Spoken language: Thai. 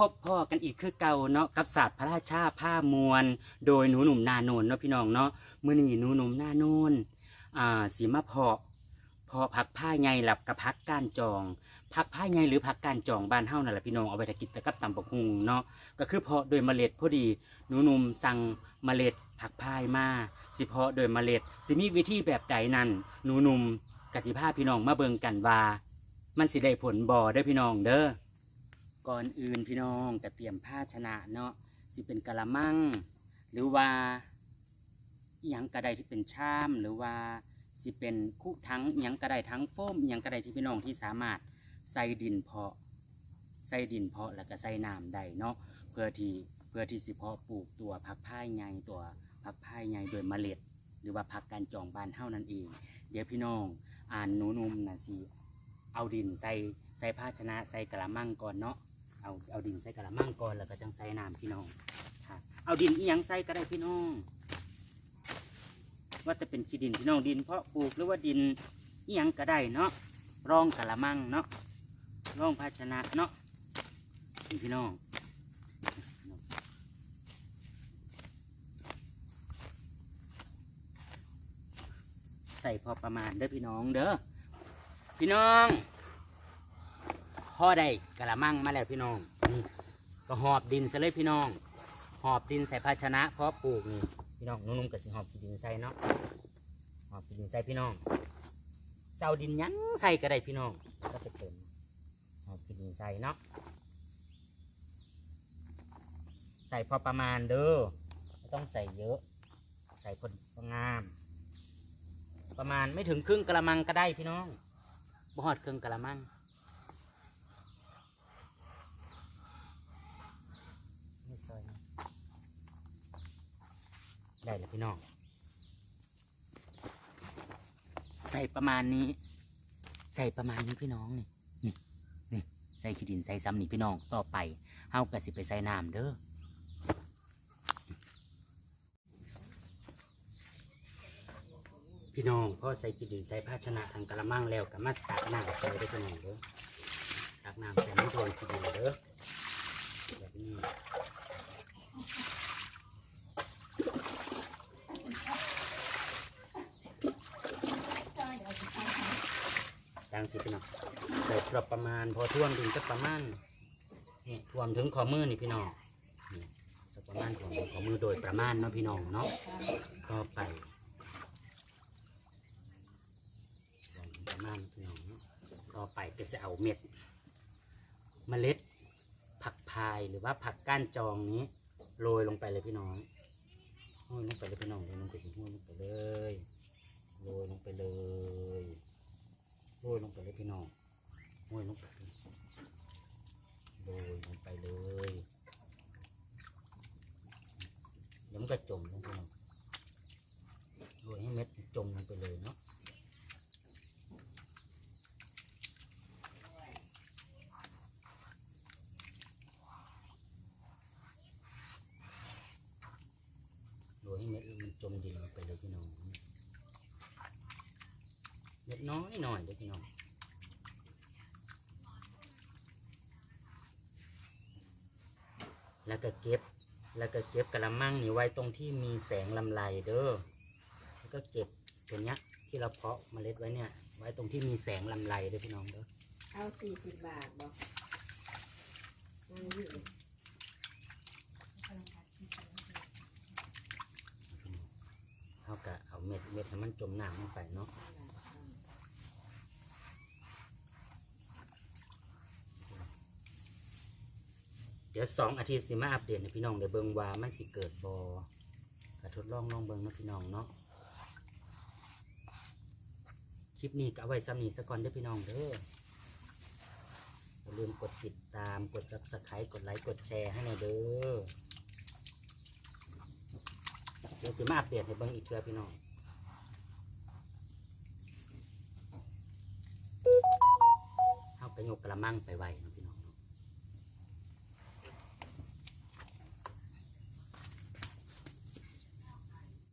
พบพ่อกันอีกคือเก่าเนาะกับศาสตร์พระราชาผ้ามวลโดยหนูหนุ่มนาโนนเนาะพี่น้องเนาะมื้อนี้หนูหนุ่มนาโนนอ่าสีมาเพาะเพาะผักผ้าใหญ่หลับกับผักก้านจองผักผ้าใหญ่หรือผักก้านจองบ้านเฮานั่นแหละพี่น้องเอาไปทำกินแต่กับตำบักหุงเนาะก็คือเพาะโดยเมล็ดพอดีหนูหนุ่มสั่งเมล็ดผักพายมาสิเพาะโดยเมล็ดสิมีวิธีแบบใดนั้นหนูหนุ่มกสิพาพี่น้องมาเบิงกันว่า มันสิได้ผลบ่เด้พี่น้องเด้อ ก่อนอื่นพี่น้องก็เตรียมภาชนะเนาะสิเป็นกะละมัง หรือว่าอหยังกระไดที่เป็นชามหรือว่าสิเป็นคุทั้งอหยังกระไดทั้งโฟมอหยังกระไดที่พี่น้องที่สามารถใส่ดินเพาะใส่ดินเพาะแล้วก็ใส่น้ำได้เนาะเพื่อที่เพื่อที่สิเพาะปลูกตัวผักพายใหญ่ตัวผักพายใหญ่โดยเมล็ด หรือว่าผักการจองบานเท่านั้นเอง เดี๋ยวพี่น้องอ่านหนูนุ่มนะสิเอาดินใส่ใส่ภาชนะใส่กระมังก่อนเนาะ เอาเอาดินใส่กระมังก่อนแล้วก็จังใส่น้ำพี่น้องครับเอาดินอีหยังใส่ก็ได้พี่น้อง ว่าจะเป็นขี้ดินพี่น้องดิน เพาะปลูกหรือว่าดินอีหยังก็ได้เนาะรองกระมังเนาะรองภาชนะเนาะดีพี่น้องใส่พอประมาณเด้อพี่น้องเด้อพี่น้อง พ่อได้กระมังมาแล้วพี่น้องนี่ก็หอบดินใส่เลยพี่น้อง หอบดินใส่ภาชนะเพาะปลูกนี่พี่น้องนุ่มๆกับสิหอบดินใส่เนาะหอบดินใส่พี่น้องเสาดินยังใส่ก็ได้พี่น้องก็จะเต็มหอบดินใส่เนาะใส่พอประมาณเด้อไม่ต้องใส่เยอะ ใส่พองาม ประมาณไม่ถึงครึ่งกระมังก็ได้พี่น้องบ่หอดครึ่งกระมัง ไม่ซอยนะ ได้แล้วพี่น้อง ใส่ประมาณนี้ ใส่ประมาณนี้พี่น้องนี่นี่นี่ใส่ขี้ดินใส่ซ้ำนี่พี่น้องต่อไปเฮากะสิไปใส่น้ำเด้อพี่น้องพอใส่ขี้ดินใส่ภาชนะทางกระมังแล้วก็มาตักน้ำใส่ได้อพี่น้องเด้อตักน้ำใส่ไม่โดนขี้ดินเด้อแบบนี้ ดังสิพี่น้องใส่กรอบประมาณ พอท่วมถึงจะประมาณนี่ท่วมถึงขอมือนี่พี่น้องนี่สักประมาณท่วมถึงขอมือโดยประมาณเนาะพี่น้องเนาะก็ไปประมาณพี่น้องก็ไปก็จะเอาเม็ด เมล็ด ผักพายหรือว่าผักก้านจองนี้โรยลงไปเลยพี่น้องโรยลงไปเลยพี่น้องโรยลงไปสิโรยลงไปเลยโรยลงไปเลย โรยลงไปเลยพี่น้องโรยลงไปเลยโรยลงไปเลยเดี๋ยวมันก็จมลงพี่น้องโรยให้เม็ดจมลงไปเลยเนาะโรยให้เม็ดมันจมดินลงไปเลยพี่น้อง เล็กน้อยหน่อยเด็กพี่น้องแล้วก็เก็บ แล้วก็เก็บกระมังนี่ไว้ตรงที่มีแสงลำไรเด้อ แล้วก็เก็บตัวเนี้ยที่เราเพาะเมล็ดไว้เนี่ย ไว้ตรงที่มีแสงลำไรเด้อพี่น้องเด้อ เอาสี่สิบบาทบอกนั่นอยู่เท่ากับเอาเม็ดเม็ดให้มันจมน้ำลงไปเนาะ เดี๋ยวสองอาทิตย์สิมาอัปเดตให้พี่น้องเดี๋ยวเบิ่งว่ามันสิเกิดบอกระทดลองลองเบิ่งเนาะพี่น้องเนาะคลิปนี้ก็เอาไว้ซ้ำนี้สักก่อนเด้อพี่น้องเด้ออย่าลืมกดติดตามกด subscribe กดไลค์กดแชร์ให้หน่อยเด้อเดี๋ยวสิมาอัปเดตให้เบิ่งอีกเทื่อพี่น้องเฮาก็ยกกระมังไปไว้เนะ